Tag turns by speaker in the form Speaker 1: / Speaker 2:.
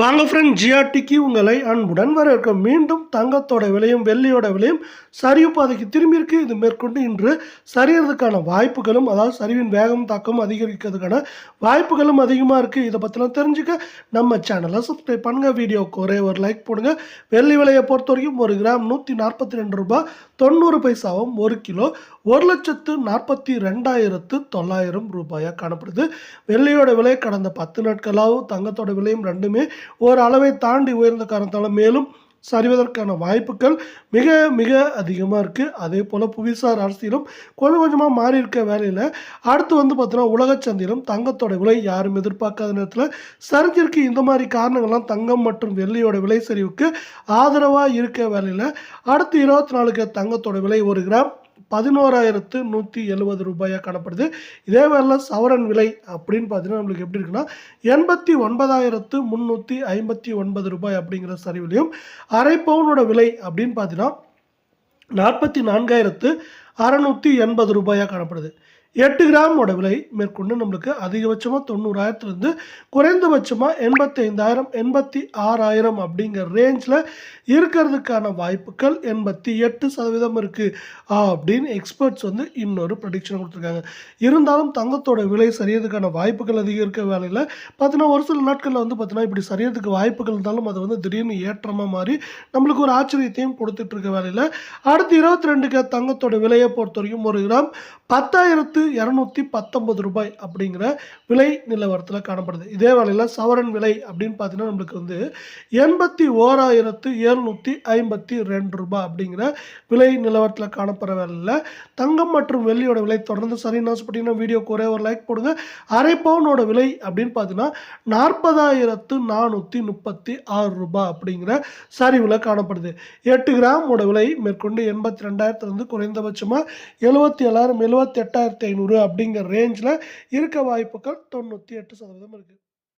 Speaker 1: வாங்க ஃப்ரெண்ட் ஜிஆர்டிக்கு உங்களை அன்புடன் வரவேற்க. மீண்டும் தங்கத்தோட விலையும் வெள்ளியோட விலையும் சரிவு பாதைக்கு திரும்பியிருக்கு இது மேற்கொண்டு இன்று சரியறதுக்கான வாய்ப்புகளும் அதாவது சரிவின் வேகம் தாக்கம் அதிகரிக்கிறதுக்கான வாய்ப்புகளும் அதிகமாக இருக்குது இதை பற்றிலாம் தெரிஞ்சுக்க நம்ம சேனலை சப்ஸ்கிரைப் பண்ணுங்கள் வீடியோவுக்கு ஒரே ஒரு லைக் போடுங்க. வெள்ளி விலையை பொறுத்த வரைக்கும் ஒரு கிராம் நூற்றி நாற்பத்தி ரெண்டு ரூபாய் தொண்ணூறு பைசாவும் ஒரு கிலோ ஒரு லட்சத்து நாற்பத்தி ரெண்டாயிரத்து தொள்ளாயிரம் ரூபாயாக காணப்படுது. வெள்ளியோட விலை கடந்த பத்து நாட்களாகவும் தங்கத்தோட விலையும் ரெண்டுமே ஒரு அளவை தாண்டி உயர்ந்த காரணத்தால் மேலும் சரிவதற்கான வாய்ப்புகள் மிக மிக அதிகமாக இருக்குது அதே போல் புவிசார் அரசியலும் கொஞ்சம் கொஞ்சமாக மாறி இருக்க வேலையில் அடுத்து வந்து பார்த்தீங்கன்னா உலகச் சந்தையிலும் தங்கத்தோட விலை யாரும் எதிர்பார்க்காத நேரத்தில் சரிஞ்சிருக்கு. இந்த மாதிரி காரணங்கள்லாம் தங்கம் மற்றும் வெள்ளியோட விலை சரிவுக்கு ஆதரவாக இருக்க வேலையில் அடுத்து இருபத்தி நாலுக்கு தங்கத்தோட விலை ஒரு கிராம் பதினோராயிரத்து நூற்றி எழுபது ரூபாயாக காணப்படுது. இதே வேலையில் சவரன் விலை அப்படின்னு பார்த்தீங்கன்னா நம்மளுக்கு எப்படி இருக்குன்னா எண்பத்தி ஒன்பதாயிரத்து முந்நூற்றி ஐம்பத்தி ஒன்பது ரூபாய் அப்படிங்கிற சரிவிலையும் அரை பவுனோட விலை அப்படின்னு பார்த்தீங்கன்னா நாற்பத்தி நான்காயிரத்து அறநூற்றி எண்பது ரூபாயாக காணப்படுது. எட்டு கிராமோட விலை மேற்கொண்டு நம்மளுக்கு அதிகபட்சமாக தொண்ணூறாயிரத்துலேருந்து குறைந்தபட்சமாக எண்பத்தைந்தாயிரம் எண்பத்தி ஆறாயிரம் அப்படிங்கிற ரேஞ்சில் இருக்கிறதுக்கான வாய்ப்புகள் எண்பத்தி எட்டு சதவீதம் இருக்குது அப்படின்னு எக்ஸ்பர்ட்ஸ் வந்து இன்னொரு ப்ரடிக்ஷன் கொடுத்துருக்காங்க. இருந்தாலும் தங்கத்தோட விலை சரியதுக்கான வாய்ப்புகள் அதிகம் இருக்க வேலையில் பார்த்தீங்கன்னா ஒரு சில நாட்களில் வந்து பார்த்தீங்கன்னா இப்படி சரியதுக்கு வாய்ப்புகள் இருந்தாலும் அது வந்து திடீர்னு ஏற்றமாக மாறி நம்மளுக்கு ஒரு ஆச்சரியத்தையும் கொடுத்துட்ருக்க வேலையில். அடுத்து இருபத்தி ரெண்டுக்கு தங்கத்தோட விலையை பொறுத்த வரைக்கும் ஒரு கிராம் பத்தாயிரத்து இரநூத்தி பத்தொன்பது ரூபாய் அப்படிங்கிற விலை நிலவரத்தில் காணப்படுது. இதே வேளையில் சவரன் விலை அப்படின்னு பார்த்தீங்கன்னா நம்மளுக்கு வந்து எண்பத்தி ஓராயிரத்து எழுநூற்றி ஐம்பத்தி ரெண்டு ரூபாய் அப்படிங்கிற விலை நிலவரத்தில் காணப்படுற வேலையில் தங்கம் மற்றும் வெள்ளியோட விலை தொடர்ந்து சரின்னு ஆசைப்பட்டீங்கன்னா வீடியோக்கு ஒரே ஒரு லைக் போடுங்க. அரை பவுனோட விலை அப்படின்னு பார்த்தீங்கன்னா நாற்பதாயிரத்து நானூற்றி முப்பத்தி ஆறு ரூபாய் அப்படிங்கிற சரிவில் காணப்படுது. எட்டு கிராமோட விலை மேற்கொண்டு எண்பத்தி ரெண்டாயிரத்துலேருந்து குறைந்தபட்சமாக எழுபத்தி ஏழாயிரம் எழுபத்தி எட்டாயிரத்தி ஐநூறு அப்படிங்கிற ரேஞ்சில் இருக்க வாய்ப்புகள் தொண்ணூற்றி எட்டு சதவீதம் இருக்குது